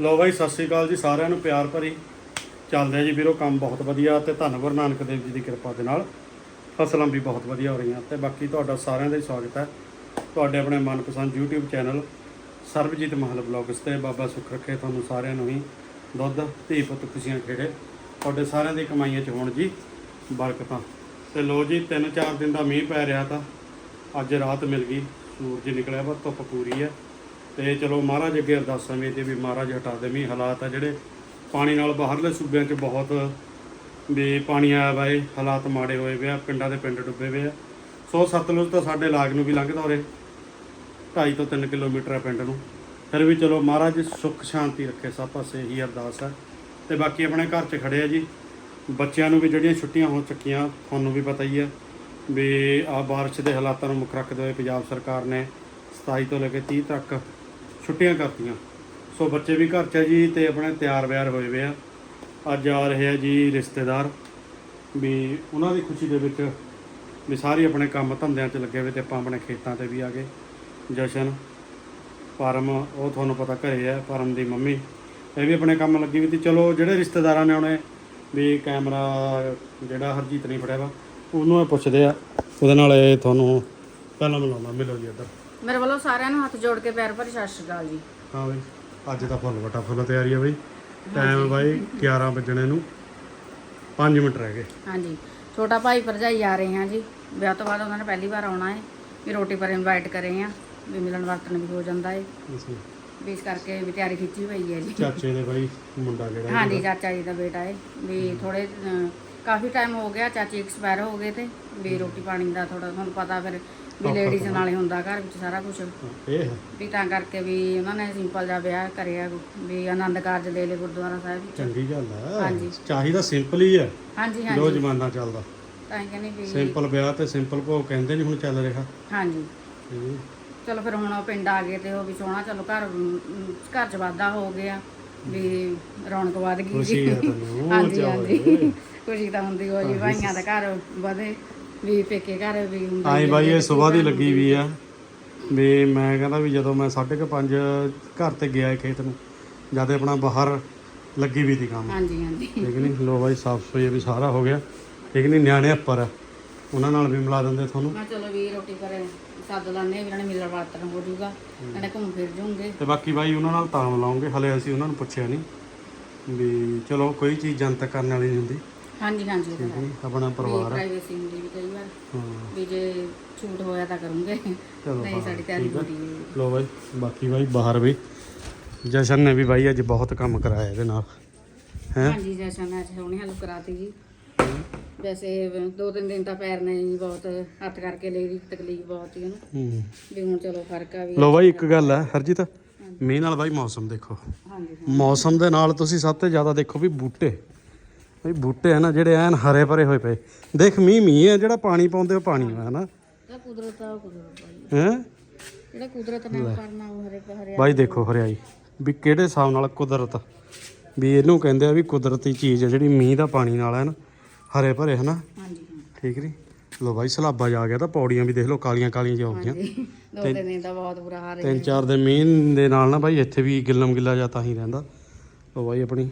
ਲੋ ਬਾਈ, ਸਤਿ ਸ੍ਰੀ ਅਕਾਲ ਜੀ ਸਾਰਿਆਂ ਨੂੰ, ਪਿਆਰ ਭਰੀ ਚੱਲਦੇ ਜੀ ਵੀਰੋ, ਕੰਮ ਬਹੁਤ ਵਧੀਆ ਤੇ ਧੰਨ ਗੁਰੂ ਨਾਨਕ ਦੇਵ ਜੀ ਦੀ ਕਿਰਪਾ ਦੇ ਨਾਲ। ਫਸਲਾਂ ਵੀ ਬਹੁਤ ਵਧੀਆ ਹੋ ਰਹੀਆਂ ਤੇ ਬਾਕੀ ਤੁਹਾਡਾ ਸਾਰਿਆਂ ਦਾ ਹੀ ਸਵਾਗਤ ਹੈ। ਤੁਹਾਡੇ ਆਪਣੇ ਮਨਪਸੰਦ YouTube ਚੈਨਲ ਸਰਬਜੀਤ ਮਹਲ ਬਲੌਗਸ ਤੇ ਬਾਬਾ ਸੁੱਖ ਰੱਖੇ ਤੁਹਾਨੂੰ ਸਾਰਿਆਂ ਨੂੰ ਹੀ ਦੁੱਧ, ਧੀ ਪੁੱਤ ਖੁਸ਼ੀਆਂ ਖੇੜੇ। ਤੁਹਾਡੇ ਸਾਰਿਆਂ ਦੀ ਕਮਾਈਆਂ ਚ ਹੋਣ ਜੀ ਬਰਕਤਾਂ। ਤੇ ਲੋ ਜੀ 3-4 ਦਿਨ ਦਾ ਮੀਂਹ ਪੈ ਰਿਹਾ ਤਾਂ ਅੱਜ ਰਾਤ ਮਿਲ ਗਈ, ਸੂਰਜ ਨਿਕਲਿਆ ਪਰ ਧੁੱਪ ਪੂਰੀ ਹੈ। ਤੇ ਚਲੋ ਮਹਾਰਾਜ ਅੱਗੇ ਅਰਦਾਸਾਂ ਵੀ ਤੇ ਵੀ ਮਹਾਰਾਜ ਹਟਾ ਦੇ। ਵੀ ਹਾਲਾਤ ਆ ਜਿਹੜੇ ਪਾਣੀ ਨਾਲ ਬਾਹਰਲੇ ਸੂਬਿਆਂ 'ਚ ਬਹੁਤ ਵੀ ਪਾਣੀ ਆਇਆ ਵਾ ਇਹ ਹਾਲਾਤ ਮਾੜੇ ਹੋਏ ਵੇ ਆ, ਪਿੰਡਾਂ ਦੇ ਪਿੰਡ ਡੁੱਬੇ ਵੇ ਆ। ਸੋ ਸਤਲੁਜ ਤਾਂ ਸਾਡੇ ਲਾਗ ਨੂੰ ਵੀ ਲੰਘਦਾ ਉਰੇ 2.5 ਤੋਂ 3 ਕਿਲੋਮੀਟਰ ਹੈ ਪਿੰਡ ਨੂੰ। ਫਿਰ ਵੀ ਚਲੋ ਮਹਾਰਾਜ ਸੁੱਖ ਸ਼ਾਂਤੀ ਰੱਖੇ, ਸਭ ਪਾਸੇ ਇਹੀ ਅਰਦਾਸ ਹੈ ਤੇ ਬਾਕੀ ਆਪਣੇ ਘਰ 'ਚ ਖੜੇ ਆ ਜੀ। ਬੱਚਿਆਂ ਨੂੰ ਵੀ ਜਿਹੜੀਆਂ ਛੁੱਟੀਆਂ ਹੋ ਚੁੱਕੀਆਂ, ਤੁਹਾਨੂੰ ਵੀ ਪਤਾ ਹੀ ਹੈ ਵੀ ਆ ਬਾਰਿਸ਼ ਦੇ ਹਾਲਾਤਾਂ ਨੂੰ ਮੁੱਖ ਰੱਖਦੇ ਹੋਏ ਪੰਜਾਬ ਸਰਕਾਰ ਨੇ 27 ਤੋਂ ਲੈ ਕੇ 30 ਤੱਕ ਛੁੱਟੀਆਂ ਕਰਤੀਆਂ। ਸੋ ਬੱਚੇ ਵੀ ਘਰ 'ਚ ਹੈ ਜੀ ਤੇ ਆਪਣੇ ਤਿਆਰ ਵਿਆਰ ਹੋਏ ਵੇ ਆ। ਅੱਜ ਆ ਰਹੇ ਆ ਜੀ ਰਿਸ਼ਤੇਦਾਰ। ਵੀ ਉਹਨਾਂ ਦੀ ਖੁਸ਼ੀ ਦੇ ਵਿੱਚ ਵੀ ਸਾਰੇ ਆਪਣੇ ਕੰਮ ਧੰਦਿਆਂ 'ਚ ਲੱਗੇ ਹੋਏ ਤੇ ਆਪਾਂ ਆਪਣੇ ਖੇਤਾਂ ਤੇ ਵੀ ਆ ਗਏ। ਜਸ਼ਨ, ਪਰਮ, ਉਹ ਤੁਹਾਨੂੰ ਪਤਾ ਘਰੇ ਆ, ਪਰਮ ਦੀ ਮੰਮੀ। ਇਹ ਵੀ ਆਪਣੇ ਕੰਮ ਲੱਗੀ ਵੀ ਤੇ ਚਲੋ ਜਿਹੜੇ ਰਿਸ਼ਤੇਦਾਰਾਂ ਨੇ ਆਉਣੇ, ਵੀ ਕੈਮਰਾ ਜਿਹੜਾ ਹਰਜੀਤ ਨਹੀਂ ਫੜਿਆ ਵਾ, ਉਹਨੂੰ ਇਹ ਪੁੱਛਦੇ ਆ। ਉਹਦੇ ਨਾਲ ਇਹ ਤੁਹਾਨੂੰ ਪਹਿਲਾਂ ਮਿਲਾਉਣਾ ਮਿਲੋ ਜੀ ਇੱਧਰ। ਮੇਰੇ ਵੱਲੋਂ ਸਾਰਿਆਂ ਨੂੰ ਹੱਥ ਜੋੜ ਕੇ ਪਿਆਰ ਭਰੀ ਸਤਿ ਸ਼੍ਰੀ ਅਕਾਲ ਜੀ। ਹਾਂ ਬਈ ਅੱਜ ਤਾਂ ਫੁੱਲ ਵਟਾ ਫੁੱਲ ਤਿਆਰੀ ਆ ਬਈ। ਟਾਈਮ ਬਾਈ 11 ਵਜਣੇ ਨੂੰ। 5 ਮਿੰਟ ਰਹਿ ਗਏ। ਹਾਂਜੀ। ਛੋਟਾ ਭਾਈ ਭਰਜਾਈ ਆ ਰਹੇ ਹਾਂ ਜੀ। ਵਿਆਹ ਤੋਂ ਬਾਅਦ ਉਹਨਾਂ ਨੇ ਪਹਿਲੀ ਵਾਰ ਆਉਣਾ ਹੈ। ਵੀ ਰੋਟੀ ਪਰ ਇਨਵਾਈਟ ਕਰੇ ਆ ਵੀ ਮਿਲਣ ਵਰਤਨ ਵੀ ਹੋ ਜਾਂਦਾ ਹੈ। ਵੀ ਇਸ ਕਰਕੇ ਵੀ ਤਿਆਰੀ ਖਿੱਚੀ ਪਈ ਹੈ ਜੀ। ਚਾਚੇ ਦੇ ਬਾਈ ਮੁੰਡਾ ਜਿਹੜਾ ਹਾਂਜੀ ਚਾਚਾ ਜੀ ਦਾ ਬੇਟਾ ਹੈ। ਵੀ ਥੋੜੇ ਕਾਫੀ ਟਾਈਮ ਹੋ ਗਿਆ ਚਾਚੀ ਐਕਸਪਾਇਰ ਹੋ ਗਏ ਤੇ। ਵੀ ਰੋਟੀ ਪਾਣੀ ਦਾ ਥੋੜਾ ਤੁਹਾਨੂੰ ਪਤਾ ਫਿਰ ਵੀ ਲੇਡੀਜ਼ ਨਾਲੇ ਹੁੰਦਾ ਘਰ ਵਿੱਚ ਸਾਰਾ ਕੁਝ ਇਹ ਹੈ। ਵੀ ਤਾਂ ਕਰਕੇ ਵੀ ਉਹਨਾਂ ਨੇ ਸਿੰਪਲ ਜਿਹਾ ਵਿਆਹ ਕਰਿਆ ਵੀ ਆਨੰਦ ਕਾਰਜ ਲੈ ਲਏ ਗੁਰਦੁਆਰਾ ਸਾਹਿਬ ਵਿੱਚ। ਚੰਗੀ ਗੱਲ ਹੈ। ਹਾਂਜੀ। ਚਾਹੀਦਾ ਸਿੰਪਲ ਹੀ ਹੈ। ਹਾਂਜੀ ਜੋ ਹਾਂਜੀ। ਜ਼ਮਾਨਾ ਚੱਲਦਾ। ਤਾਂ ਹੀ ਕਹਿੰਦੇ ਵੀ ਸਿੰਪਲ ਵਿਆਹ ਤੇ ਸਿੰਪਲ ਭੋਗ ਕਹਿੰਦੇ ਨਹੀਂ ਹੁਣ ਚੱਲ ਰਿਹਾ। ਹਾਂਜੀ। ਹੂੰ। ਚਲੋ ਫਿਰ ਹੁਣ ਉਹ ਪਿੰਡ ਆ ਗਏ ਤੇ ਉਹ ਵੀ ਸੋਹਣਾ ਚਲੋ ਘਰ ਅਮ, ਘਰ ਚ ਵਾਧਾ ਹੋ ਗਿਆ ਵੀ ਰੌਣਕ ਵਧ ਗਈ ਖੁਸ਼ੀ ਹੈ ਹਾਂਜੀ ਹਾਂਜੀ। ਖੁਸ਼ੀ ਤਾਂ ਹੁੰਦੀ ਹੋ ਜੀ ਭਾਈਆਂ ਦਾ ਘਰ ਵਧੇ। ਵੀ ਪੇਕੇ ਘਰ ਵੀ ਹੁੰਦਾ ਹੈ, ਬਾਈ ਇਹ ਸਵੇਰ ਦੀ ਲੱਗੀ ਵੀ। ਆ। ਵੀ ਮੈਂ ਕਹਿੰਦਾ ਵੀ ਜਦੋਂ ਮੈਂ 5:30 ਘਰ ਤੇ ਗਿਆ ਖੇਤ ਨੂੰ ਜਦ ਆਪਣਾ ਬਾਹਰ ਲੱਗੀ ਵੀ ਦੀ ਕੰਮ। ਹਾਂਜੀ ਹਾਂਜੀ। ਠੀਕ ਨਹੀਂ ਲੋ ਬਾਈ ਸਾਫ਼ ਸਫ਼ਾਈ ਵੀ ਸਾਰਾ ਹੋ ਗਿਆ। ਠੀਕ ਨਹੀਂ ਨਿਆਣੇ ਉੱਪਰ ਆ। ਉਹਨਾਂ ਨਾਲ ਵੀ ਮਿਲਾ ਦਿੰਦੇ ਤੁਹਾਨੂੰ। ਮੈਂ ਚਲੋ ਵੀ ਰੋਟੀ ਕਰੇ ਸੱਦ ਲਾਣੇ ਵੀ ਇਹਨਾਂ ਨੇ ਮਿਲਣ ਵਰਤਨ ਹੋ ਜਾਊਗਾ। ਕਹਿੰਦੇ ਘੁੰਮ ਫਿਰ ਜੂਗੇ ਤੇ ਬਾਕੀ ਬਾਈ ਉਹਨਾਂ ਨਾਲ ਤਾਂ ਮਿਲਾਉਂਗੇ ਹਲੇ ਅਸੀਂ ਉਹਨਾਂ ਨੂੰ ਪੁੱਛਿਆ ਨਹੀਂ ਵੀ ਚਲੋ ਕੋਈ ਚੀਜ਼ ਜਨਤਕ ਕਰਨ ਵਾਲੀ ਨਹੀਂ ਹੁੰਦੀ। ਹਾਂਜੀ ਹਾਂਜੀ ਠੀਕ ਹੈ ਨਹੀਂ ਆਪਣਾ ਪਰਿਵਾਰ ਆ ਪ੍ਰਾਈਵੇਸੀ ਹੁੰਦੀ ਵੀ ਕਈ ਵਾਰ। ਹਾਂ। ਵੀ ਜੇ ਛੂਟ ਹੋਇਆ ਤਾਂ ਕਰੂੰਗੇ। ਚਲੋ ਨਹੀਂ ਸਾਡੀ ਤਿਆਰੀ ਪੂਰੀ ਹੈ। ਲੋ ਬਾਈ ਬਾਕੀ ਬਾਈ ਬਾਹਰ ਵੀ। ਜਸ਼ਨ ਨੇ ਵੀ ਬਾਈ ਅੱਜ ਬਹੁਤ ਕੰਮ ਕਰਾਇਆ ਇਹਦੇ ਨਾਲ। ਹੈ? ਹਾਂਜੀ ਜਸ਼ਨ ਅੱਜ ਸੋਹਣੀ ਹੈਲਪ ਕਰਾਤੀ ਜੀ। ਵੈਸੇ ਦੋ ਤਿੰਨ ਦਿਨ ਤਾਂ ਪੈਰ ਨੇ ਜੀ ਬਹੁਤ ਹੱਥ ਕਰਕੇ ਲਈ ਦੀ ਤਕਲੀਫ ਬਹੁਤ ਹੀ ਉਹਨੂੰ ਹੂੰ। ਵੀ ਹੁਣ ਚਲੋ ਫ਼ਰਕ ਆ ਵੀ ਲੋ ਬਾਈ ਇੱਕ ਗੱਲ ਹੈ ਹਰਜੀਤ। ਮੀਂਹ ਨਾਲ ਬਾਈ ਮੌਸਮ ਦੇਖੋ। ਹਾਂਜੀ ਮੌਸਮ ਦੇ ਨਾਲ ਤੁਸੀਂ ਸਭ ਤੋਂ ਜ਼ਿਆਦਾ ਦੇਖੋ ਵੀ ਬੂਟੇ। ਬਈ ਬੂਟੇ ਹੈ ਨਾ ਜਿਹੜੇ ਐਨ ਹਰੇ ਭਰੇ ਹੋਏ ਪਏ। ਦੇਖ ਮੀਂਹ ਮੀਂਹ ਹੈ ਜਿਹੜਾ ਪਾਣੀ ਪਾਉਂਦੇ ਉਹ ਪਾਣੀ ਹੈ ਨਾ ਇਹ ਕੁਦਰਤ ਆ ਉਹ ਕੁਦਰਤ ਆ ਜੀ। ਹੈ? ਜਿਹੜਾ ਕੁਦਰਤ ਨੇ ਕਰਨਾ ਉਹ ਹਰੇ ਹਰੇ ਬਾਈ ਦੇਖੋ ਹਰਿਆਈ ਵੀ ਕਿਹੜੇ ਹਿਸਾਬ ਨਾਲ ਕੁਦਰਤ ਵੀ ਇਹਨੂੰ ਕਹਿੰਦੇ ਆ ਵੀ ਕੁਦਰਤੀ ਚੀਜ਼ ਹੈ ਜਿਹੜੀ ਮੀਂਹ ਦਾ ਪਾਣੀ ਨਾਲ ਹੈ ਨਾ ਹਰੇ ਭਰੇ ਹੈ ਨਾ ਹਾਂਜੀ ਹਾਂ। ਠੀਕ ਨਹੀਂ ਲੋ ਬਾਈ ਸਲਾਬਾ ਜਾ ਗਿਆ ਤਾਂ ਪੌੜੀਆਂ ਵੀ ਦੇਖ ਲਓ ਕਾਲੀਆਂ ਕਾਲੀਆਂ ਜਿਹਾ ਹੋ ਗਈਆਂ। ਜੀ ਦੋ ਤਿੰਨ ਦਿਨ ਦਾ ਬਹੁਤ ਬੁਰਾ ਹਾਲ ਹੈ। ਤਿੰਨ ਚਾਰ ਦਿਨ ਮੀਂਹ ਦੇ ਨਾਲ ਨਾ ਬਾਈ ਇੱਥੇ ਵੀ ਗਿੱਲਮ ਗਿੱਲਾ ਜਾਂ ਤਾਂ ਹੀ ਰਹਿੰਦਾ। ਲੋ ਬਾਈ ਆਪਣੀ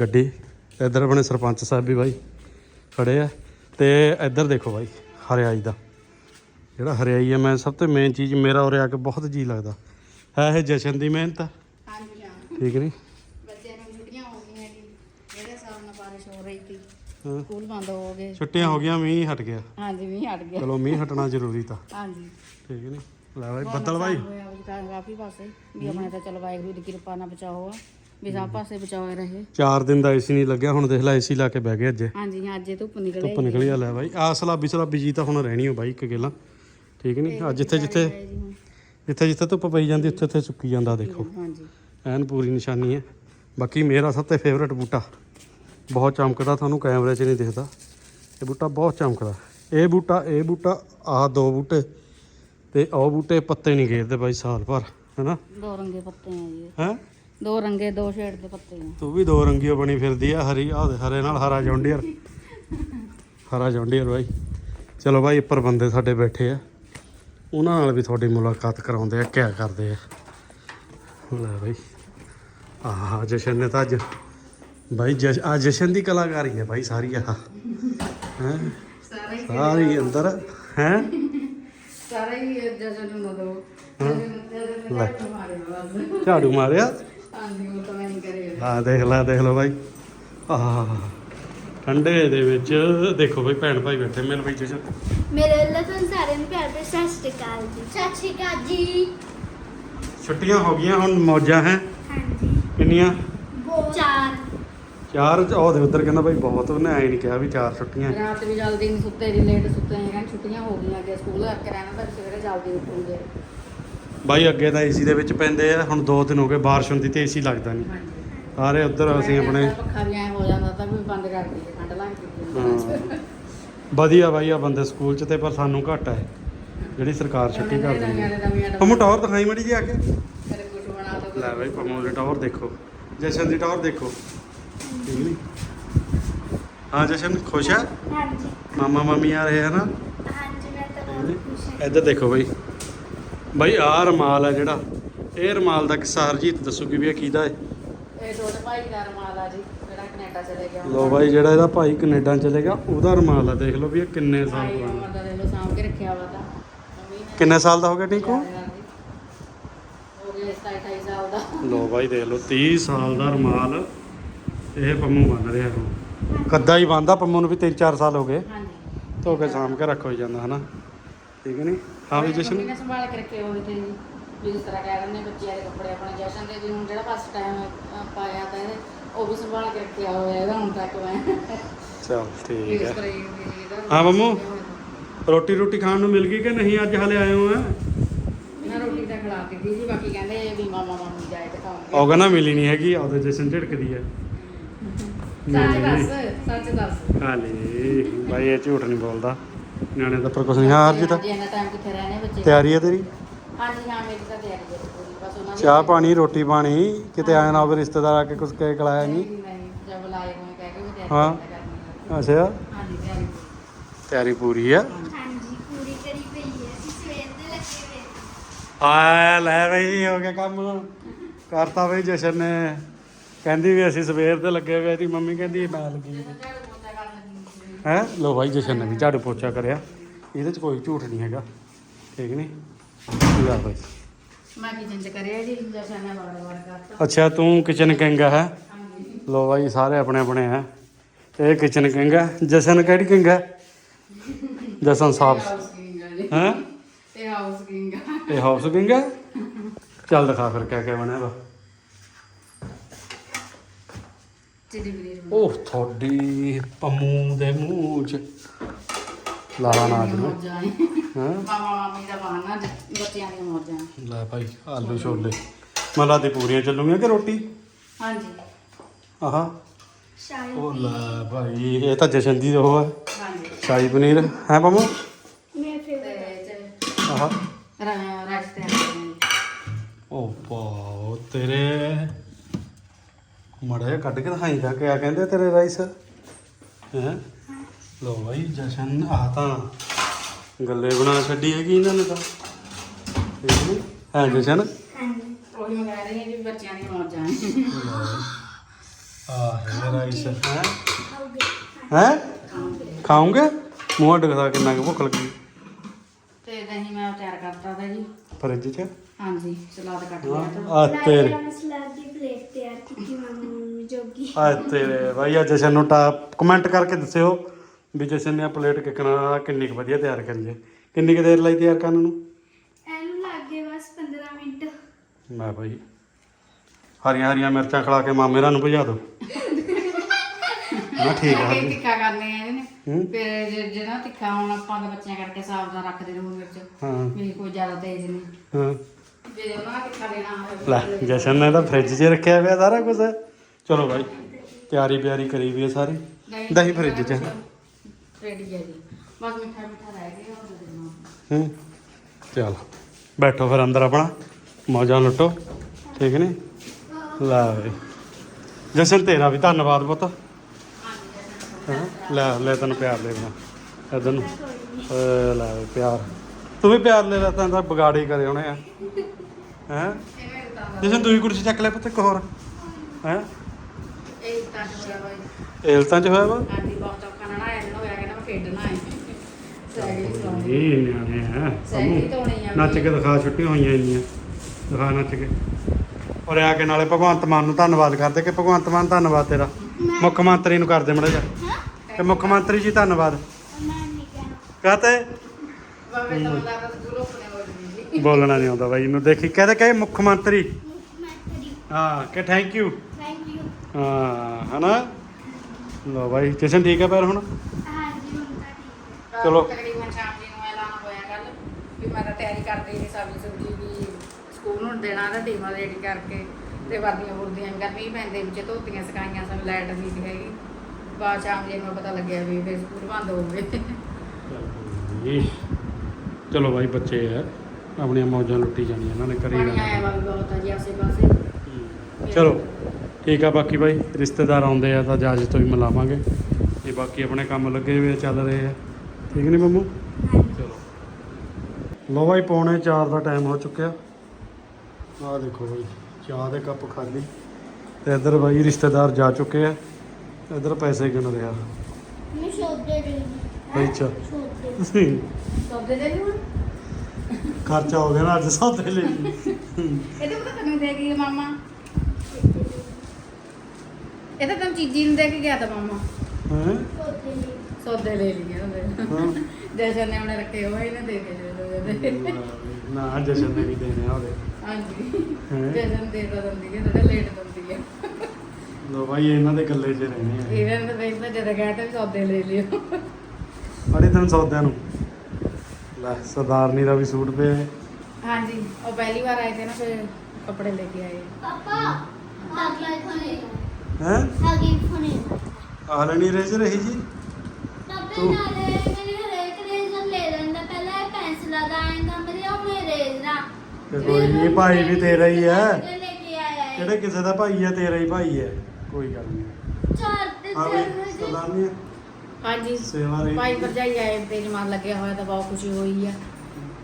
ਗੱਡੀ। ਇੱਧਰ ਆਪਣੇ ਸਰਪੰਚ ਸਾਹਿਬ ਵੀ ਬਾਈ ਖੜੇ ਆ। ਤੇ ਇੱਧਰ ਦੇਖੋ ਬਾਈ ਹਰਿਆਈ ਦਾ। ਜਿਹੜਾ ਹਰਿਆਈ ਹੈ ਮੈਂ ਸਭ ਤੋਂ ਮੇਨ ਚੀਜ਼ ਮੇਰਾ ਉਰੇ ਆ ਕੇ ਬਹੁਤ ਜੀ ਲੱਗਦਾ। ਹੈ ਇਹ ਜਸ਼ਨ ਦੀ ਮਿਹਨਤ? ਆ, ਹਾਂਜੀ ਹਾਂ। ਠੀਕ ਨਹੀਂ ਬੱਚਿਆਂ ਨੂੰ ਛੁੱਟੀਆਂ ਹੋ ਗਈਆਂ ਜੀ। ਜਿਹੜੇ ਹਿਸਾਬ ਨਾਲ ਬਾਰਿਸ਼ ਹੋ ਰਹੀ ਸੀ ਹਾਂ। ਸਕੂਲ ਬੰਦ ਹੋ ਗਏ। ਛੁੱਟੀਆਂ ਹੋ ਗਈਆਂ ਮੀਂਹ ਹਟ ਗਿਆ। ਹਾਂਜੀ ਵੀ ਹਟ ਗਿਆ। ਚਲੋ ਮੀਂਹ ਹਟਣਾ ਜ਼ਰੂਰੀ ਤਾਂ। ਹਾਂਜੀ। ਠੀਕ ਨਹੀਂ ਲੈ ਬਾਈ ਬੱਦਲ ਬਾਈ। ਕਾਫੀ ਪਾਸੇ। ਵੀ ਆਪਣੇ ਤਾਂ ਚਲੋ ਵਾਹਿਗੁਰੂ ਦੀ ਕਿਰਪਾ ਨਾਲ ਬਚਾਓ ਆ। ਵੀ ਸਭ ਪਾਸੇ ਬਚਾਓ ਰਹੇ। ਚਾਰ ਦਿਨ ਦਾ ਏਸੀ ਨਹੀਂ ਲੱਗਿਆ ਹੁਣ ਦੇਖ ਲੈ ਏਸੀ ਲਾ ਕੇ ਬਹਿ ਗਏ ਅੱਜ। ਹਾਂਜੀ ਅੱਜ ਇਹ ਧੁੱਪ ਨਿਕਲੇ ਧੁੱਪ ਨਿਕਲੀ ਆ ਲੈ ਬਾਈ। ਆ ਸਲਾਬੀ ਸਲਾਬੀ ਜੀ ਤਾਂ ਹੁਣ ਰਹਿਣੀ ਹੋ ਬਾਈ ਇੱਕ ਗੱਲਾਂ। ਠੀਕ ਨਹੀਂ ਆ ਜਿੱਥੇ ਜਿੱਥੇ ਜੀ ਹੁਣ। ਜਿੱਥੇ ਜਿੱਥੇ ਧੁੱਪ ਪਈ ਜਾਂਦੀ ਉੱਥੇ ਉੱਥੇ ਸੁੱਕੀ ਜਾਂਦਾ ਦੇਖੋ। ਹਾਂਜੀ। ਐਨ ਪੂਰੀ ਨਿਸ਼ਾਨੀ ਹੈ। ਬਾਕੀ ਮੇਰਾ ਸਭ ਤੋਂ ਫੇਵਰਟ ਬੂਟਾ। ਬਹੁਤ ਚਮਕਦਾ ਤੁਹਾਨੂੰ ਕੈਮਰੇ 'ਚ ਨਹੀਂ ਦਿਖਦਾ। ਇਹ ਬੂਟਾ ਬਹੁਤ ਚਮਕਦਾ। ਇਹ ਬੂਟਾ ਇਹ ਬੂਟਾ ਆਹ ਦੋ ਬੂਟੇ। ਤੇ ਉਹ ਬੂਟੇ ਪੱਤੇ ਨਹੀਂ ਘੇਰਦੇ ਬਾਈ ਸਾਲ ਭਰ ਹੈਨਾ ਦੋ ਰੰਗੇ ਪੱਤੇ ਆ ਜੀ। ਹੈ? ਦੋ ਰੰਗੇ ਦੋ ਸ਼ੇਡ ਦੇ ਪੱਤੇ ਆ। ਤੂੰ ਵੀ ਦੋ ਰੰਗੀ ਬਣੀ ਫਿਰਦੀ ਆ ਹਰੀ ਆਹ ਦੇ ਹਰੇ ਨਾਲ ਹਰਾ ਜੌਂਡੀਅਰ। ਹਰਾ ਜੌਂਡੀਅਰ ਬਾਈ। ਚਲੋ ਬਾਈ ਉੱਪਰ ਬੰਦੇ ਸਾਡੇ ਬੈਠੇ ਆ। ਉਹਨਾਂ ਨਾਲ ਵੀ ਤੁਹਾਡੀ ਮੁਲਾਕਾਤ ਕਰਾਉਂਦੇ ਆ ਕਿਆ ਕਰਦੇ ਆ। ਲੈ ਬਾਈ। ਆਹ ਜਸ਼ਨ ਨੇ ਤਾਂ ਅੱਜ ਬਾਈ ਜਸ਼ ਆ ਜਸ਼ਨ ਦੀ ਕਲਾਕਾਰੀ ਹੈ ਬਾਈ ਸਾਰੀ ਆਹ। ਹੈ? ਸਾਰਾ ਅੰਦਰ ਹੈ? ਸਾਰਾ ਹੀ ਜਸ਼ਨ ਨੂੰ ਦੋ ਜਸ਼ਨ ਲੈ। ਮਾਰੇ ਬਸ ਝਾੜੂ ਮਾਰਿਆ? ਆ ਦੇਖ ਲੈ ਦੇਖ ਲਓ ਬਾਈ। ਆਹ ਠੰਡੇ ਦੇ ਵਿੱਚ ਦੇਖੋ ਬਾਈ ਭੈਣ ਭਾਈ ਬੈਠੇ ਮਿਲ ਬਾਈ ਜਸ਼ਨ। ਮੇਰੇ ਵੱਲੋਂ ਤੁਹਾਨੂੰ ਸਾਰਿਆਂ ਨੂੰ ਪਿਆਰ ਭਰੀ ਸਤਿ ਸ਼੍ਰੀ ਅਕਾਲ ਜੀ। ਸਤਿ ਸ਼੍ਰੀ ਅਕਾਲ ਜੀ। ਛੁੱਟੀਆਂ ਹੋ ਗਈਆਂ ਹੁਣ ਮੌਜਾਂ ਹੈ? ਹਾਂਜੀ। ਕਿੰਨੀਆਂ? ਚਾਰ। ਚਾਰ ਉਹ ਦੇ ਉੱਧਰ ਕਹਿੰਦਾ ਬਾਈ ਬਹੁਤ ਉਹਨੇ ਐ ਨਹੀਂ ਕਿਹਾ ਵੀ ਚਾਰ ਛੁੱਟੀਆਂ। ਰਾਤ ਵੀ ਜਲਦੀ ਨਹੀਂ ਸੁੱਤੇ ਜੀ ਲੇਟ ਸੁੱਤੇ ਕਹਿੰਦੇ ਛੁੱਟੀਆਂ ਹੋ ਗਈਆਂ ਅੱਗੇ ਸਕੂਲ ਕਰਕੇ ਰਹਿਣਾ ਤਾਂ ਸਵੇਰੇ ਜਲਦੀ ਉੱਠੂਗੇ ਬਾਈ ਅੱਗੇ ਤਾਂ ਏਸੀ ਦੇ ਵਿੱਚ ਪੈਂਦੇ ਆ ਹੁਣ ਦੋ ਦਿਨ ਹੋ ਗਏ ਬਾਰਿਸ਼ ਹੁੰਦੀ ਤੇ ਏਸੀ ਲੱਗਦਾ ਨਹੀਂ ਹਾਂਜੀ। ਸਾਰੇ ਉੱਧਰ ਅਸੀਂ ਆਪਣੇ। ਪੱਖਾ ਵੀ ਐ ਹੋ ਜਾਂਦਾ ਤਾਂ ਵੀ ਬੰਦ ਕਰ ਦਈਏ ਠੰਡ ਲੱਗਦੀ ਹਾਂ। ਵਧੀਆ ਬਾਈ ਆ ਬੰਦੇ ਸਕੂਲ ਚ ਤੇ ਪਰ ਸਾਨੂੰ ਘੱਟ ਹੈ ਜਿਹੜੀ ਸਰਕਾਰ ਛੁੱਟੀ ਕਰ ਦਿੰਦੀ ਹੈ ਪੰਮੂ ਟਾਵਰ ਦਿਖਾਈ ਮੜੀ ਜੀ ਆ ਕੇ। ਲੈ ਬਾਈ ਪੰਮੂ ਦੀ ਟਾਵਰ ਦੇਖੋ। ਜਸ਼ਨ ਦੀ ਟਾਵਰ ਦੇਖੋ। ਠੀਕ ਨਹੀਂ ਹਾਂ ਜਸ਼ਨ ਖੁਸ਼ ਹੈ ਹਾਂਜੀ। ਮਾਮਾ ਮਾਮੀ ਆ ਰਹੇ ਆ ਨਾ? ਹਾਂਜੀ ਮੈਂ ਤਾਂ ਬਹੁਤ ਖੁਸ਼ ਹਾਂ। ਇੱਧਰ ਦੇਖੋ ਬਾਈ। ਬਾਈ ਆਹ ਰਮਾਲ ਹੈ ਜਿਹੜਾ। ਇਹ ਰਮਾਲ ਦਾ ਕਿੱਸਾ ਹਰਜੀਤ ਦੱਸੂਗੀ ਵੀ ਇਹ ਕਿਹਦਾ ਹੈ। ਇਹ ਛੋਟੇ ਭਾਈ ਦਾ ਰਮਾਲ ਆ ਜੀ ਜਿਹੜਾ ਕੈਨੇਡਾ ਚਲੇ ਗਿਆ। ਲੋ ਬਾਈ ਜਿਹੜਾ ਇਹਦਾ ਭਾਈ ਕੈਨੇਡਾ ਚਲੇ ਗਿਆ ਉਹਦਾ ਰਮਾਲ ਆ ਦੇਖ ਲਓ ਵੀ ਇਹ ਕਿੰਨੇ ਸਾਲ ਭਾਈ ਪੁਰਾਣਾ। ਉਮਰ ਦਾ ਦੇ ਲੋ ਸਾਂਭ ਕੇ ਰੱਖਿਆ ਵਾ ਤਾਂ। ਮੰਮੀ ਨੇ ਕਿੰਨੇ ਸਾਲ ਦਾ ਹੋ ਗਿਆ ਟਿੰਕੂ? ਹੋ ਗਿਆ 27 ਸਾਲ ਦਾ। ਲੋ ਬਾਈ ਦੇਖ ਲਓ 30 ਸਾਲ ਦਾ ਰਮਾਲ ਇਹ ਪੰਮੂ ਬੰਨ ਰਿਹਾ ਹੁਣ ਕੱਦਾ ਹੀ ਬੰਦਾ ਪੰਮੂ ਨੂੰ ਵੀ 3-4 ਸਾਲ ਹੋ ਗਏ। ਹਾਂਜੀ। ਧੋ ਕੇ ਸਾਂਭ ਕੇ ਰੱਖੋ ਹੀ ਜਾਂਦਾ ਹਨਾ? ਠੀਕ ਨਹੀਂ ਹਾਂ ਵੀ ਮੰਮੀ ਜਸ਼ਨ? ਨੇ ਸੰਭਾਲ ਕੇ ਰੱਖੇ ਹੋਏ ਤੇ ਜੀ। ਵੀ ਜਿਸ ਤਰ੍ਹਾਂ ਕਹਿ ਦਿੰਦੇ ਬੱਚਿਆਂ ਦੇ ਕੱਪੜੇ ਆਪਣੇ ਜਸ਼ਨ ਦੇ ਵੀ ਹੁਣ ਜਿਹੜਾ ਫਸਟ ਟਾਈਮ ਪਾਇਆ ਤਾਂ ਉਹ ਵੀ ਸੰਭਾਲ ਕੇ ਰੱਖਿਆ ਹੋਇਆ ਇਹਦਾ ਹੁਣ ਤੱਕ ਮੈਂ। ਚਲ ਠੀਕ ਹੈ। ਹਾਂ ਮੰਮੂ? ਰੋਟੀ ਰੋਟੀ ਖਾਣ ਨੂੰ ਮਿਲ ਗਈ ਕਿ ਨਹੀਂ? ਅੱਜ ਹਲੇ ਆਏ ਹੋ ਆ ਮੈਂ ਰੋਟੀ ਤਾਂ ਖਿਲਾ ਦਿੱਤੀ ਜੀ ਬਾਕੀ ਕਹਿੰਦੇ ਵੀ ਮਾਮਾ ਮਾਮੀ ਜਾਏ ਤੇ ਖਾਵਾਂਗੇ ਉਹ ਕਹਿੰਦਾ ਮਿਲੀ ਨਹੀਂ ਹੈਗੀ ਉਹਦੇ ਜਸ਼ਨ ਝਿੜਕਦੀ ਹੈ। ਸੱਚ ਦੱਸ ਸੱਚ ਦੱਸ। ਹਾਲੇ ਬਾਈ ਇਹ ਝੂਠ ਨਹੀਂ ਬੋਲਦਾ। ਨਿਆਣੇ ਦਾ ਪਰ ਕੁਛ ਨਹੀਂ ਹਾਂ ਹਰਜੀਤ ਹਾਂਜੀ ਇੰਨਾ ਟਾਈਮ ਕਿੱਥੇ ਰਹਿਣੇ ਬੱਚੇ? ਤਿਆਰੀ ਹੈ ਤੇਰੀ? ਹਾਂਜੀ ਹਾਂ ਮੇਰੀ ਤਾਂ ਤਿਆਰੀ ਹੈ ਪੂਰੀ ਬਸ ਉਹਨਾਂ ਦੀ ਚਾਹ ਪਾਣੀ ਰੋਟੀ ਪਾਣੀ ਕਿਤੇ ਆਇਆ ਨਾ ਹੋਵੇ ਰਿਸ਼ਤੇਦਾਰ ਆ ਕੇ ਕੁਝ ਕਹਿ ਕਲਾਇਆ ਨਹੀਂ? ਨਹੀਂ ਜਦ ਬੁਲਾਏ ਹੋਏ ਕਹਿ ਕੇ ਵੀ ਤਿਆਰੀ ਹਾਂ। ਕਰਨੀ ਹੈ। ਅੱਛਾ। ਹਾਂਜੀ ਤਿਆਰੀ ਤਿਆਰੀ ਪੂਰੀ ਆ ਹਾਂਜੀ ਪੂਰੀ ਕਰੀ ਪਈ ਹੈ ਅਸੀਂ ਸਵੇਰ ਦੇ ਲੱਗੇ ਹੋਏ ਆ ਲੈ ਬਈ ਹੋ ਗਿਆ ਕੰਮ। ਕਰਤਾ ਬਈ ਜਸ਼ਨ ਨੇ। ਕਹਿੰਦੀ ਵੀ ਅਸੀਂ ਸਵੇਰ ਤੇ ਲੱਗੇ ਹੋਏ ਸੀ ਮੰਮੀ ਕਹਿੰਦੀ ਮੈਂ ਲੱਗੀ ਹੈ? ਲੋ ਭਾਈ ਜਸ਼ਨ ਨੇ ਵੀ ਝਾੜੂ ਪੋਚਾ ਕਰਿਆ। ਇਹਦੇ ਚ ਕੋਈ ਝੂਠ ਨਹੀਂ ਹੈਗਾ। ਠੀਕ ਨਹੀਂ ਲੈ ਭਾਈ ਮੈਂ ਕਿਚਨ ਚ ਕਰਿਆ ਜੀ ਜਸ਼ਨ ਨੇ ਵਾਰ ਵਾਰ ਕਰਤਾ। ਅੱਛਾ ਤੂੰ ਕਿਚਨ ਕਿੰਗ ਹੈ? ਹਾਂਜੀ ਲੋ ਭਾਈ ਸਾਰੇ ਆਪਣੇ ਆਪਣੇ ਹੈ ਇਹ ਕਿਚਨ ਕਿੰਗ ਹੈ ਜਸ਼ਨ ਕਿਹੜੀ ਕਿੰਗ ਹੈ ਜਸ਼ਨ ਸਾਹਿਬ ਹੈ? ਤੇ ਹਾਊਸ ਕਿੰਗ ਆ। ਇਹ ਹਾਊਸ ਕਿੰਗ ਹੈ ਚੱਲ ਦਿਖਾ ਫਿਰ ਕਿਆ ਕਿਆ ਬਣਿਆ ਵਾ। ਪਨੀਰ ਉਹ ਤੁਹਾਡੀ ਪੰਮੂ ਦੇ ਮੂੰਹ ਚ। ਲਾਲਾ ਨਾਚ ਨੂੰ। ਹੈ। ਹਾਂ ਮਾਮਾ ਮਾਮੀ ਦਾ ਬਹਾਨਾ ਜ- ਬੱਚਿਆਂ ਦੀਆਂ ਮੌਜਾਂ। ਲੈ ਭਾਈ ਆਲੂ ਛੋਲੇ। ਮਲਾ ਦੀ ਪੂਰੀਆਂ ਚੱਲੂਗੀਆਂ ਕਿ ਰੋਟੀ? ਹਾਂਜੀ। ਆਹਾ। ਸ਼ਾਇਦ ਉਹ ਲੈ ਭਾਈ ਇਹ ਤਾਂ ਜਸ਼ਨ ਦੀ ਉਹ ਹੈ। ਹਾਂਜੀ। ਸ਼ਾਹੀ ਪਨੀਰ। ਹੈ ਪੰਮੂ? ਮੇਰੇ ਤੇ ਫੇਵਰਟ ਚ ਆਹਾ। ਰਾਈਸ ਤੇ ਆਲੂ। ਉਹ ਪਾਓ ਤੇਰੇ ਮੜੇ ਕੱਢ ਕੇ ਦਿਖਾਈ ਜਾ ਕਿਆ ਕਹਿੰਦੇ ਤੇਰੇ ਰਾਈਸ ਹੈ? ਲੋ ਭਾਈ ਜਸ਼ਨ ਆਹ ਤਾਂ ਗੱਲੇ ਬਣਾ ਛੱਡੀ ਹੈਗੀ ਇਹਨਾਂ ਨੇ ਤਾਂ? ਹੈ ਜਸ਼ਨ ਹਾਂਜੀ ਉਹੀ ਮੈਂ ਕਹਿ ਰਹੀ ਬੱਚਿਆਂ ਮੌਜਾਂ ਹੈ ਰਾਈਸ ਹੈ? ਹੈ? ਮੂੰਹ ਡਗਦਾ ਕਿੰਨਾ ਕੁ ਭੁੱਖ ਲੱਗੀ। ਤੇ ਦਹੀਂ ਮੈਂ ਤਿਆਰ ਕਰਤਾ ਤਾ ਜੀ। ਫਰਿੱਜ 'ਚ? ਹਾਂਜੀ ਸਲਾਦ ਕੱਟ ਲਿਆ ਤਾਂ। ਆ ਤੇਰੇ। ਮੈਂ ਸਲਾਦ ਦੀ ਪਲੇਟ ਤਿਆਰ ਕੀਤੀ ਮਾਮਾ ਜੋਗੀ। ਆ ਤੇਰੇ ਭਾਈ ਆ ਜਸ਼ਨ ਨੂੰ ਟਾ ਕਮੈਂਟ ਕਰਕੇ ਦੱਸਿਓ। ਵੀ ਜਸ਼ਨ ਨੇ ਆ ਪਲੇਟ ਕਿਕਣਾ ਕਿੰਨੀ ਕੁ ਵਧੀਆ ਤਿਆਰ ਕਰੀ ਹੈ ਕਿੰਨੀ ਕੁ ਦੇਰ ਲਈ ਤਿਆਰ ਕਰਨ ਨੂੰ? ਇਹਨੂੰ ਲੱਗ ਗਏ ਬਸ 15 ਮਿੰਟ। ਮੈਂ ਭਾਈ ਹਰੀਆਂ ਹਰੀਆਂ ਮਿਰਚਾਂ ਖਲਾ ਕੇ ਮਾਮੇ ਰਾਂ ਨੂੰ ਭਜਾ ਦਿਓ ਮੈਂ ਠੀਕ ਆ ਇਹ ਹਰਜੀ ਤਿੱਖਾ ਕਰਨੇ ਆ ਇਹਨੇ। ਹੂੰ? ਫਿਰ ਜੇ- ਜਿਹੜਾ ਤਿੱਖਾ ਹੁਣ ਆਪਾਂ ਤਾਂ ਬੱਚਿਆਂ ਕਰਕੇ ਦਾ ਰੱਖਦੇ ਰਹੂ ਵਿੱਚ ਹਾਂ। ਵੀ ਕੋਈ ਜ਼ਿਆਦਾ ਤੇਜ਼ ਨਹੀਂ। ਹਾਂ। ਜੇ ਉਹਨਾਂ ਦਾ ਤਿੱਖਾ ਦੇਣਾ ਹੋਵੇ ਲੈ ਜਸ਼ਨ ਨੇ ਤਾਂ ਫ੍ਰਿਜ 'ਚ ਰੱਖਿਆ ਪਿਆ ਸਾਰਾ ਕੁਝ ਚਲੋ ਭਾਈ ਤਿਆਰੀ ਬਿਆਰੀ ਕਰੀ ਵੀ ਹੈ ਸਾਰੀ। ਦਹੀਂ ਫ੍ਰਿਜ 'ਚ। ਰੈਡੀ ਹੈ ਜੀ। ਬਸ ਮਿੱਠਾ ਮਿੱਠਾ ਰਹਿ ਗਿਆ ਉਹ ਦੇ ਦੇਣਾ ਹੂੰ ਚਲ ਬੈਠੋ ਫਿਰ ਅੰਦਰ ਆਪਣਾ ਮੌਜਾਂ ਲੁੱਟੋ ਠੀਕ ਨੇ? ਲੈ ਬਈ। ਜਸ਼ਨ ਤੇਰਾ ਵੀ ਧੰਨਵਾਦ ਪੁੱਤ। ਹੈਂ? ਲੈ ਲੈ ਤੈਨੂੰ ਪਿਆਰ ਦੇ ਬਣਾ ਇਧਰ ਨੂੰ। ਲੈ ਬਈ ਪਿਆਰ। ਤੂੰ ਵੀ ਪਿਆਰ ਲੈ ਲੈ ਤਾਂ ਤਾਂ ਵਿਗਾੜੇ ਹੀ ਕਰੇ ਹੋਣੇ ਆ। ਹੈ? ਜਸ਼ਨ ਦੂਈ ਕੁਰਸੀ ਚੱਕ ਲੈ ਪੁੱਤ ਇੱਕ ਹੋਰ। ਹੈ? ਇਹ ਤਾਂ ਹੋਇਆ ਬਾਈ। ਏਲਤਾਂ ਚ ਹੋਇਆ ਵਾ। ਆਂਟੀ ਬਹੁਤ ਔਖਾ ਨਾਲ ਆਇਆ ਨੂੰ ਹੋਇਆ ਖੇਡਣਾ ਹੈ। ਸਾਈਕਲ ਚਲਾਉਣੀ ਇਹ ਨਿਆਣੇ ਆ ਸਾਈਕਲ ਧੋਣੀ ਆ ਨੱਚ ਕੇ ਦਿਖਾ ਛੁੱਟੀਆਂ ਹੋਈਆਂ ਇੰਨੀਆਂ। ਦਿਖਾ ਨੱਚ ਕੇ। ਔਰ ਆ ਕੇ ਨਾਲੇ ਭਗਵੰਤ ਮਾਨ ਨੂੰ ਧੰਨਵਾਦ ਕਰਦੇ ਕਿ ਭਗਵੰਤ ਮਾਨ ਧੰਨਵਾਦ ਤੇਰਾ। ਮੁੱਖ ਮੰਤਰੀ ਨੂੰ ਕਰਦੇ ਮੜਾ ਜਾ। ਹਾਂ? ਕਿ ਮੁੱਖ ਮੰਤਰੀ ਜੀ ਧੰਨਵਾਦ। ਮੈਂ ਨਹੀਂ ਕਹਿਣਾ। ਕਹਤੇ? ਬਾਬੇ ਤੋਂ ਲੱਗਦਾ ਸਕੂਲ ਆਪਣੇ ਹੋ ਜੀ। ਬੋਲਣਾ ਨਹੀਂ ਆਉਂਦਾ ਬਾਈ ਇਹਨੂੰ ਦੇਖੀ। ਕਹਦੇ ਕਹੇ ਮੁੱਖ ਮੰਤਰੀ। ਹਾਂ ਕਿ ਥੈਂਕ ਯੂ ਥੈਂਕ ਯੂ ਹਾਂ ਹਨਾ? ਲੋ ਬਾਈ ਜਸ਼ਨ ਠੀਕ ਹੈ ਪੈਰ ਹੁਣ? ਚਲੋ। ਤਕਰੀਬਨ ਸ਼ਾਮ ਜੀ ਨੂੰ ਐਲਾਨ ਹੋਇਆ ਕੱਲ ਵੀ ਮੈਂ ਤਾਂ ਤਿਆਰੀ ਕਰਦੀ ਸੀ ਸਬਜ਼ੀ ਸੁਬਜ਼ੀ ਵੀ ਸਕੂਲ ਨੂੰ ਦੇਣਾ ਤਾਂ ਟੀਮਾਂ ਰੈਡੀ ਕਰਕੇ ਤੇ ਵਰਦੀਆਂ ਵਰਦੀਆਂ ਗਰਮੀ ਪੈਂਦੇ ਵਿੱਚ ਧੋਤੀਆਂ ਸਕਾਈਆਂ ਸਭ ਲਾਈਟ ਨਹੀਂ ਸੀ ਹੈਗੀ। ਬਾਅਦ ਸ਼ਾਮ ਜੀ ਨੂੰ ਪਤਾ ਲੱਗਿਆ ਵੀ ਫਿਰ ਸਕੂਲ ਬੰਦ ਹੋ ਗਏ। ਚਲੋ ਬਾਈ ਬੱਚੇ ਆ। ਆਪਣੀਆਂ ਮੌਜਾਂ ਲੁੱਟੀ ਜਾਣੀਆਂ ਇਹਨਾਂ ਨੇ ਕਰੀ ਪਾਣੀ ਆਇਆ ਜਾਣਾ ਵਾ ਵੀ ਬਹੁਤ ਆ ਜੀ ਆਸੇ ਪਾਸੇ ਚਲੋ ਠੀਕ ਆ ਬਾਕੀ ਬਾਈ ਰਿਸ਼ਤੇਦਾਰ ਆਉਂਦੇ ਆ ਤਾਂ ਇਜਾਜ਼ਤ ਤੋਂ ਹੀ ਮਿਲਾਵਾਂਗੇ। ਤੇ ਬਾਕੀ ਆਪਣੇ ਕੰਮ ਲੱਗੇ ਹੋਏ ਆ, ਚੱਲ ਰਹੇ ਆ। ਠੀਕ ਨਹੀਂ ਮੰਮੂ? ਚਲੋ। ਲੋ ਬਾਈ ਪੌਣੇ 4 ਦਾ ਟਾਈਮ ਹੋ ਚੁੱਕਿਆ। ਆਹ ਦੇਖੋ ਬਾਈ ਚਾਹ ਦੇ ਕੱਪ ਖਾਲੀ। ਤੇ ਇੱਧਰ ਬਾਈ ਰਿਸ਼ਤੇਦਾਰ ਜਾ ਚੁੱਕੇ ਆ। ਇੱਧਰ ਪੈਸੇ ਗਿਣ ਰਿਹਾ। ਮੈਂ ਸ਼ੋਦੇ ਦੇ ਅੱਛਾ। ਸ਼ੋਦੇ। ਸੌਦੇ ਦੇ ਹੁਣ? ਖਰਚਾ ਹੋ ਗਿਆ ਨਾ ਅੱਜ ਸੌਦੇ ਲਈ। ਇਹ ਤਾਂ ਪਤਾ ਤੈਨੂੰ ਦੇ ਗਈ ਮਾਮਾ। ਇਹ ਤਾਂ ਤੈਨੂੰ ਚੀਜੀ ਨੂੰ ਦੇ ਕੇ ਗਿਆ ਤਾਂ ਮਾਮਾ। ਹੈ? ਸ਼ੋਦੇ ਲੈ ਲਈਏ ਉਹਦੇ। ਹਾਂ। ਜਸ਼ਨ ਨੇ ਉਹਨੇ ਰੱਖੇ ਹੋਏ ਇਹਨੇ ਦੇ ਕੇ ਦੇ ਦੇ ਨਾ ਜਸ਼ਨ ਨੇ ਵੀ ਦੇਣੇ ਆ ਉਹਦੇ। ਹਾਂਜੀ। ਹੈਂ? ਜਸ਼ਨ ਦੇ ਤਾਂ ਦਿੰਦੀ ਹੈ ਥੋੜਾ ਲੇਟ ਦਿੰਦੀ ਹੈ। ਲੋ ਬਾਈ ਇਹਨਾਂ ਦੇ ਗੱਲੇ 'ਚ ਰਹਿਣੇ ਆ। ਇਹਨਾਂ ਦੇ ਵੇਖ ਤਾਂ ਜਦੋਂ ਗਿਆ ਤਾਂ ਸੌਦੇ ਲੈ ਲਿਓ। ਅੜੇ ਦਿਨ ਸੌਦਿਆਂ ਨੂੰ। ਲੈ ਸਰਦਾਰਨੀ ਦਾ ਵੀ ਸੂਟ ਪਿਆ ਹੈ ਹਾਂਜੀ ਉਹ ਪਹਿਲੀ ਵਾਰ ਆਏ ਤੇ ਨਾ ਫਿਰ ਕੱਪੜੇ ਲੈ ਕੇ ਆਏ। ਪਾਪਾ ਆਗੀ ਫੋਨੇ ਹੈ? ਆਗੀ ਫੋਨੇ ਆ ਲੈਣੀ ਰਹਿ ਰਹੀ ਜੀ? ਤੂੰ- ਕੋਈ ਨਹੀਂ ਭਾਈ ਵੀ ਤੇਰਾ ਹੀ ਹੈ ਲੈ ਕੇ ਆਇਆ ਹੈ ਜਿਹੜੇ ਕਿਸੇ ਦਾ ਭਾਈ ਹੈ ਤੇਰਾ ਹੀ ਭਾਈ ਹੈ ਕੋਈ ਗੱਲ ਨਹੀਂ। ਚਾਰ ਤੇ ਚਾਰ ਹਾਂਜੀ ਸੇਵਾ ਰਹੀ। ਭਾਈ ਭਰਜਾਈ ਆਏ ਤੇ ਜਮਾਨ ਲੱਗਿਆ ਹੋਇਆ ਤਾਂ ਬਹੁਤ ਖੁਸ਼ੀ ਹੋਈ ਆ।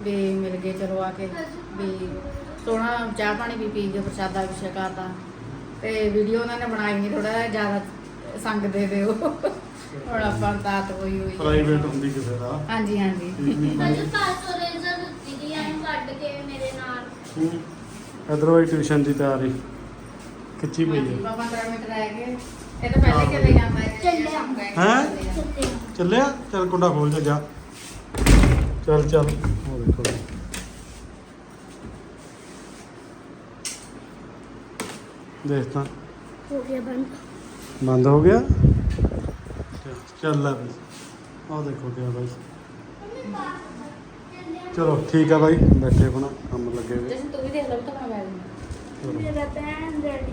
ਵੀ ਮਿਲ ਗਏ ਚਲੋ ਆ ਕੇ ਵੀ ਸੋਹਣਾ ਚਾਹ ਪਾਣੀ ਵੀ ਪੀ ਕੇ ਪ੍ਰਸ਼ਾਦਾ ਵੀ ਛਕਾਤਾ ਤੇ ਵੀਡੀਓ ਉਹਨਾਂ ਨੇ ਬਣਾਈ ਨਹੀਂ ਥੋੜਾ ਜ਼ਿਆਦਾ ਸੰਗ ਦੇ ਦਿਓ। ਹੁਣ ਆਪਾਂ ਨੂੰ ਤਾਤ ਹੋਈ ਹੋਈ ਆ। ਪ੍ਰਾਈਵੇਟ ਹੁੰਦੀ ਕਿਸੇ ਦਾ। ਹਾਂਜੀ ਹਾਂਜੀ। ਅਜੇ 500 ਰੇਜ਼ਰ ਦਿੱਤੀ ਦੀ ਐਂ ਕੱਢ ਕੇ ਮੇਰੇ ਨਾਲ। ਇਧਰ ਵਾਈ ਟਿਊਸ਼ਨ ਦੀ ਤਿਆਰੀ। ਖਿੱਚੀ ਪਈ ਹਾਂਜੀ ਹੈ ਬਾਬਾ 15 ਮਿੰਟ ਰਹਿ ਗਏ। ਇਹ ਤਾਂ ਪਹਿਲੇ ਚਲੇ ਜਾਂਦਾ ਹੈ ਚੱਲਿਆ। ਹੈਂ? ਚੱਲੇ ਚੱਲਿਆ। ਚੱਲ ਕੁੰਡਾ ਖੋਲ ਜਾ ਜਾ। ਚੱਲ ਚੱਲ। ਉਹ ਦੇਖੋ ਦੇਖ ਤਾਂ। ਹੋ ਗਿਆ ਬੰਦ। ਬੰਦ ਹੋ ਗਿਆ? ਚੱਲ ਲੈ ਬਈ। ਆਹ ਦੇਖੋ ਕਿਆ ਬਾਈ। ਚਲੋ ਠੀਕ ਆ ਬਾਈ ਬੈਠੇ ਆਪਣਾ ਕੰਮ ਲੱਗੇ ਹੋਏ। ਜੈਸੇ ਤੂੰ ਵੀ ਦੇਖ ਲਓ ਤਾਂ ਮੈਂ ਚਲੋ। ਮੇਰਾ ਪੈਨ ਰੈਡੀ